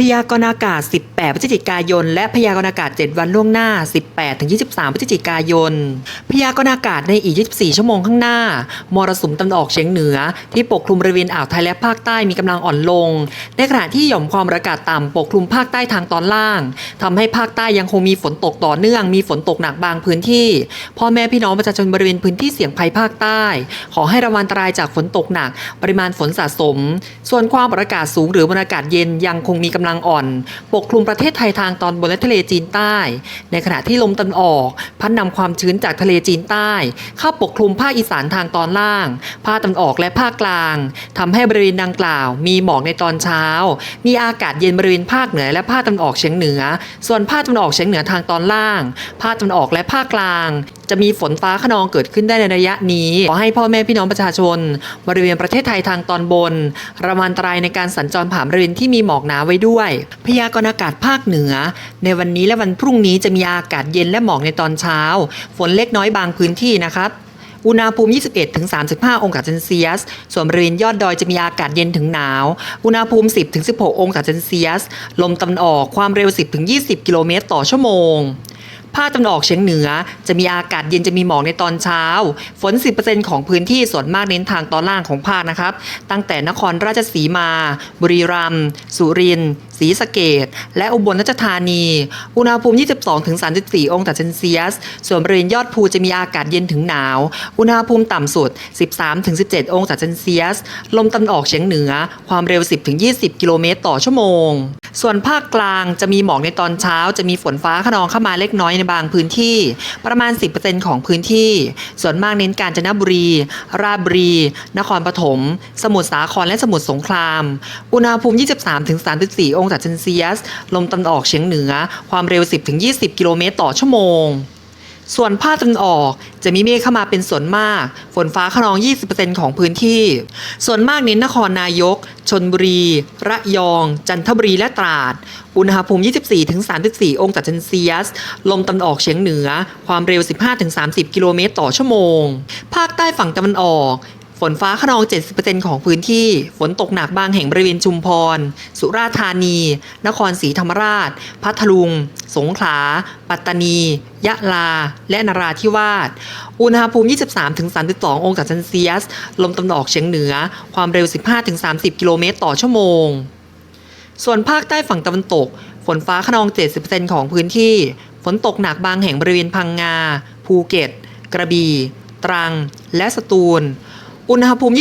พยากรณ์อากาศ 18 พฤศจิกายน และพยากรณ์อากาศ 7 วันล่วงหน้า 18 ถึง 23 พฤศจิกายน พยากรณ์อากาศในอีก 24 ชั่วโมงข้างหน้า มรสุมตะวันออกเฉียงเหนือ ที่ปกคลุมบริเวณอ่าวไทยและภาคใต้มีกำลังอ่อนลง ในขณะที่หย่อมความกดอากาศต่ำปกคลุมภาคใต้ทางตอนล่างทำให้ภาคใต้ยังคงมีฝนตกต่อเนื่อง มีฝนตกหนักบางพื้นที่ พ่อแม่พี่น้องประชาชนบริเวณพื้นที่เสี่ยงภัยภาคใต้ ขอให้ระวังอันตรายจากฝนตกหนัก ปริมาณฝนสะสม ส่วนความกดอากาศสูงหรือมวลอากาศเย็นยังคงมีกำลังอ่อน ปกคลุมประเทศไทยทางตอนบนและทะเลจีนใต้ ในขณะที่ลมตะวันออก พัดนำความชื้นจากทะเลจีนใต้ เข้าปกคลุมภาคอีสานทางตอนล่าง ภาคตะวันออกและภาคกลางทำให้บริเวณดังกล่าว มีหมอกในตอนเช้า มีอากาศเย็นบริเวณภาคเหนือและภาคตะวันออกเฉียงเหนือ ส่วนภาคตะวันออกเฉียงเหนือทางตอนล่าง ภาคตะวันออกและภาคกลาง จะมีฝนฟ้าขนองเกิดขึ้นได้ในระยะนี้ขอให้พ่อแม่พี่น้องประชาชน บริเวณประเทศไทยทางตอนบนระวังอันตรายในการสัญจรผ่านบริเวณที่มีหมอกหนาไว้ด้วยพยากรณ์อากาศภาคเหนือ ในวันนี้และวันพรุ่งนี้จะมีอากาศเย็นและหมอกในตอนเช้า ฝนเล็กน้อยบางพื้นที่นะครับอุณหภูมิ 21-35 องศาเซนเซียส ส่วนบริเวณยอดดอยจะมีอากาศเย็นถึงหนาว อุณหภูมิ 10-16 องศาเซนเซียส ลมตะวันออกความเร็ว 10-20 กิโลเมตรต่อชั่วโมง ภาคตะวันออกเฉียงเหนือ จะมีอากาศเย็นจะมีหมอกในตอนเช้า ฝน 10%ของพื้นที่ส่วนมากเน้นทางตอนล่างของภาคนะครับ ตั้งแต่นครราชสีมา บุรีรัมย์สุรินทร์ ศรีสะเกดและอุบลราชธานี อุณหภูมิ 22-34 องศาเซนเซียส ส่วนบริเวณยอดภูจะมีอากาศเย็นถึงหนาว อุณหภูมิต่ำสุด 13-17 องศาเซนเซียส ลมตะวันออกเฉียงเหนือ ความเร็ว 10-20 กิโลเมตรต่อชั่วโมง ส่วนภาคกลางจะมีหมอกในตอนเช้า จะมีฝนฟ้าขนองเข้ามาเล็กน้อยในบางพื้นที่ ประมาณ 10%ของพื้นที่ ส่วนมากเน้นกาญจนบุรี ราชบุรี นครปฐม สมุทรสาครและสมุทรสงคราม อุณหภูมิ 23-34 องศาเซนเซียส ลมตะวันออกเฉียงเหนือ ความเร็ว 10-20 กิโลเมตรต่อชั่วโมง ส่วนภาคตะวันออกจะมีเมฆเข้ามาเป็นส่วนมาก ฝนฟ้าขนอง 20%ของพื้นที่ ส่วนมากเน้นนครนายก ชนบุรี ระยอง จันทบุรี และตราด อุณหภูมิ 24-34 องศาเซนเซียส ลมตะวันออกเฉียงเหนือ ความเร็ว 15-30 กิโลเมตรต่อชั่วโมง ภาคใต้ฝั่งตะวันออก ฝนฟ้าขนอง 70%ของพื้นที่ ฝนตกหนักบางแห่งบริเวณชุมพร สุราษฎร์ธานี นครศรีธรรมราช พัทลุง สงขลา ปัตตานี ยะลา และนราธิวาส อุณหภูมิ 23-32 องศาเซนเซียส ลมตะวันออกเฉียงเหนือ ความเร็ว 15-30 กิโลเมตรต่อชั่วโมง ส่วนภาคใต้ฝั่งตะวันตก ฝนฟ้าขนอง 70%ของพื้นที่ ฝนตกหนักบางแห่งบริเวณพังงา ภูเก็ต กระบี่ ตรัง และสตูล อุณหภูมิ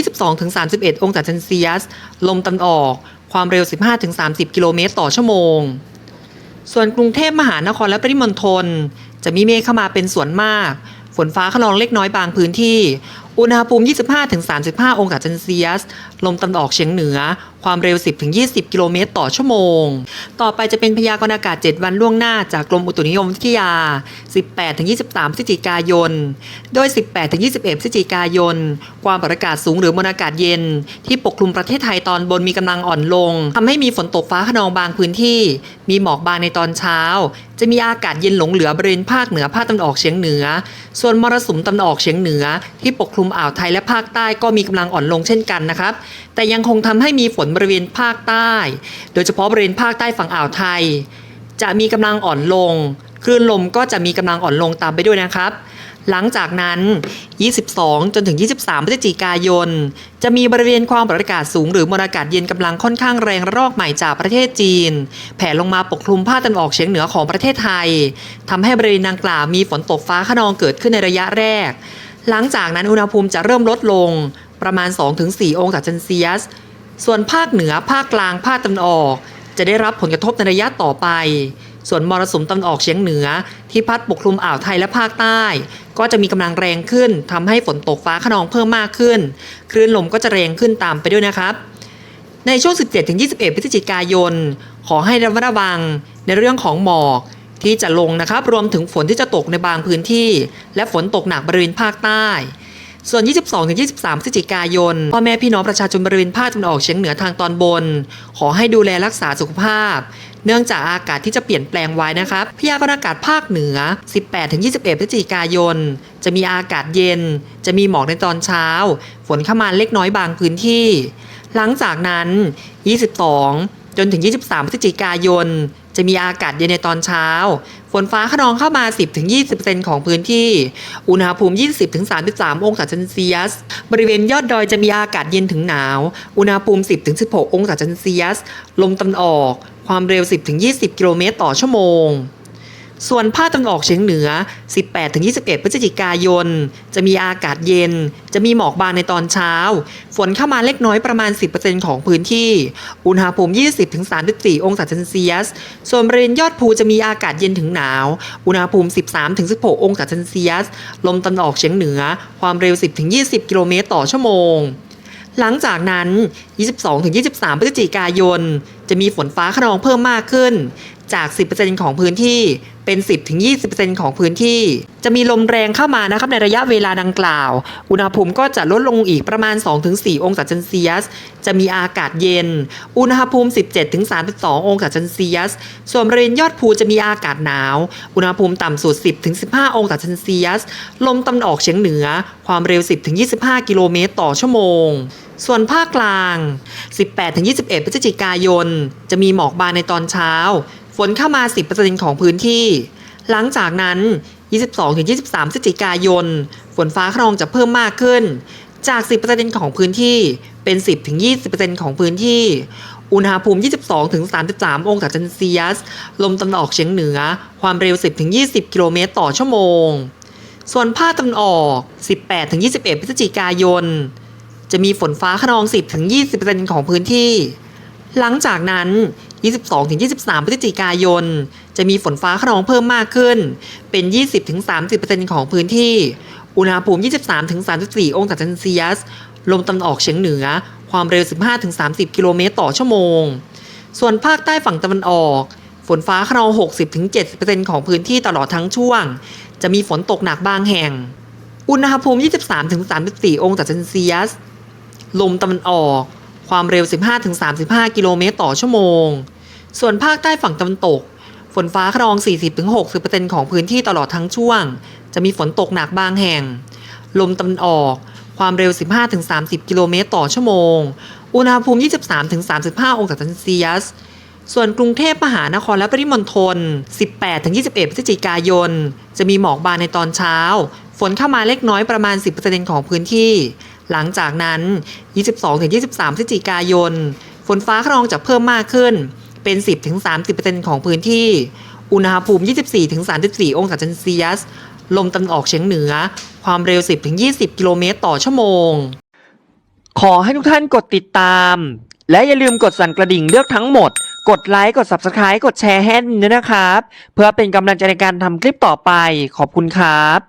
22-31 องศาเซนเซียส ลมตะวันออก ความเร็ว 15-30 กิโลเมตรต่อชั่วโมง ส่วนกรุงเทพมหานครและปริมณฑลจะมีเมฆเข้ามาเป็นส่วนมาก ฝนฟ้าขนองเล็กน้อยบางพื้นที่ อุณหภูมิ 25-35 องศาเซนเซียส ลมตะวันออกเฉียงเหนือ ความเร็ว 10-20 กิโลเมตรต่อชั่วโมง ต่อไปจะเป็นพยากรณ์อากาศ 7 วันล่วงหน้าจากกรมอุตุนิยมวิทยา 18-23พฤศจิกายน โดย 18-21พฤศจิกายน ความกดอากาศสูงหรือมวลอากาศเย็น ที่ปกคลุมประเทศไทยตอนบนมีกำลังอ่อนลงทำให้มีฝนตกฟ้าขนองบางพื้นที่ มีหมอกบางในตอนเช้า จะมีอากาศเย็นหลงเหลือบริเวณภาคเหนือภาคตะวันออกเฉียงเหนือ ส่วนมรสุมตะวันออกเฉียงเหนือ ที่ปกคลุมอ่าวไทยและภาคใต้ก็มีกำลังอ่อนลงเช่นกันนะครับแต่ยังคงทำให้มีฝนบริเวณภาคใต้ โดยเฉพาะบริเวณภาคใต้ฝั่งอ่าวไทย จะมีกำลังอ่อนลง คลื่นลมก็จะมีกำลังอ่อนลงตามไปด้วยนะครับหลังจากนั้น 22 จนถึง 23 พฤศจิกายน จะมีบริเวณความกดอากาศสูงหรือมวลอากาศเย็นกำลังค่อนข้างแรงระลอกใหม่จากประเทศจีน แผ่ลงมาปกคลุมภาคตะวันออกเฉียงเหนือของประเทศไทยทำให้บริเวณดังกล่าวมีฝนตกฟ้าขนองเกิดขึ้นในระยะแรก หลังจากนั้นอุณหภูมิจะเริ่มลดลง ประมาณ 2-4 องศาเซนเซียส ส่วนภาคเหนือภาคกลางภาคตะวันออก จะได้รับผลกระทบในระยะต่อไป ส่วนมรสุมตะวันออกเฉียงเหนือ ที่พัดปกคลุมอ่าวไทยและภาคใต้ ก็จะมีกำลังแรงขึ้นทำให้ฝนตกฟ้าขนองเพิ่มมากขึ้น คลื่นลมก็จะแรงขึ้นตามไปด้วยนะครับ ในช่วง 17-21 พฤศจิกายน ขอให้ระมัดระวังในเรื่องของหมอกที่จะลงนะครับ รวมถึงฝนที่จะตกในบางพื้นที่ และฝนตกหนักบริเวณภาคใต้ ส่วน 22-23พฤศจิกายน พ่อแม่พี่น้องประชาชนบริเวณภาคตะวันออกเฉียงเหนือทางตอนบน ขอให้ดูแลรักษาสุขภาพ เนื่องจากอากาศที่จะเปลี่ยนแปลงไว้นะครับ พยากรณ์อากาศภาคเหนือ 18-21พฤศจิกายน จะมีอากาศเย็น จะมีหมอกในตอนเช้า ฝนเข้ามาเล็กน้อยบางพื้นที่ หลังจากนั้น 22 จนถึง 23 พฤศจิกายน จะมีอากาศเย็นในตอนเช้า ฝนฟ้าขนองเข้ามา 10-20%ของพื้นที่ อุณหภูมิ 20-33 องศาเซนเซียส บริเวณยอดดอยจะมีอากาศเย็นถึงหนาว อุณหภูมิ 10-16 องศาเซนเซียส ลมตะวันออก ความเร็ว 10-20 กิโลเมตรต่อชั่วโมง ส่วนภาคตะวันออกเฉียงเหนือ 18-21 พฤศจิกายน จะมีอากาศเย็น จะมีหมอกบางในตอนเช้า ฝนเข้ามาเล็กน้อยประมาณ 10%ของพื้นที่ อุณหภูมิ 20-34 องศาเซนเซียส ส่วนบริเวณยอดภูจะมีอากาศเย็นถึงหนาว อุณหภูมิ 13-16 องศาเซนเซียส ลมตะวันออกเฉียงเหนือ ความเร็ว 10-20 กิโลเมตรต่อชั่วโมงหลังจากนั้น 22-23 พฤศจิกายน จะมีฝนฟ้าขนองเพิ่มมากขึ้น จาก 10%ของพื้นที่เป็น 10-20%ของพื้นที่ จะมีลมแรงเข้ามานะครับในระยะเวลาดังกล่าว อุณหภูมิก็จะลดลงอีกประมาณ 2-4 องศาเซนเซียส จะมีอากาศเย็น อุณหภูมิ 17-32 องศาเซนเซียส ส่วนบริเวณยอดภูจะมีอากาศหนาว อุณหภูมิต่ำสุด 10-15 องศาเซนเซียส ลมตะวันออกเฉียงเหนือ ความเร็ว 10-25 กิโลเมตรต่อชั่วโมงส่วนภาคกลาง 18-21 พฤศจิกายน จะมีหมอกบางในตอนเช้า ฝนเข้ามา 10%ของพื้นที่ หลังจากนั้น 22-23พฤศจิกายน ฝนฟ้าขนองจะเพิ่มมากขึ้น จาก 10%ของพื้นที่เป็น 10-20%ของพื้นที่ อุณหภูมิ 22-33 องศาเซนเซียส ลมตะวันออกเฉียงเหนือ ความเร็ว 10-20 กิโลเมตรต่อชั่วโมง ส่วนภาคตะวันออก 18-21 พฤศจิกายน จะมีฝนฟ้าขนอง 10-20%ของพื้นที่ หลังจากนั้น 22-23 พฤศจิกายน จะมีฝนฟ้าขนองเพิ่มมากขึ้น เป็น 20-30%ของพื้นที่ อุณหภูมิ 23-34 องศาเซนเซียส ลมตะวันออกเฉียงเหนือ ความเร็ว 15-30 กิโลเมตรต่อชั่วโมง ส่วนภาคใต้ฝั่งตะวันออก ฝนฟ้าขนอง 60-70%ของพื้นที่ตลอดทั้งช่วง จะมีฝนตกหนักบางแห่ง อุณหภูมิ 23-34 องศาเซนเซียส ลมตะวันออก ความเร็ว 15-35 กิโลเมตรต่อชั่วโมง ส่วนภาคใต้ฝั่งตะวันตก ฝนฟ้าขนอง 40-60%ของพื้นที่ตลอดทั้งช่วง จะมีฝนตกหนักบางแห่ง ลมตะวันออก ความเร็ว 15-30 กิโลเมตรต่อชั่วโมง อุณหภูมิ 23-35 องศาเซนเซียส ส่วนกรุงเทพมหานครและปริมณฑล 18-21 พฤศจิกายน จะมีหมอกบางในตอนเช้า ฝนเข้ามาเล็กน้อยประมาณ 10%ของพื้นที่ หลังจากนั้น 22-23พฤศจิกายน ฝนฟ้าขนองจะเพิ่มมากขึ้น เป็น 10-30%ของพื้นที่ อุณหภูมิ 24-34 องศาเซนเซียส ลมตะวันออกเฉียงเหนือ ความเร็ว 10-20 กิโลเมตรต่อชั่วโมง ขอให้ทุกท่านกดติดตาม และอย่าลืมกดสั่นกระดิ่งเลือกทั้งหมด กดไลค์ กด Subscribe กดแชร์ให้ด้วยนะครับ เพื่อเป็นกำลังใจในการทำคลิปต่อไป ขอบคุณครับ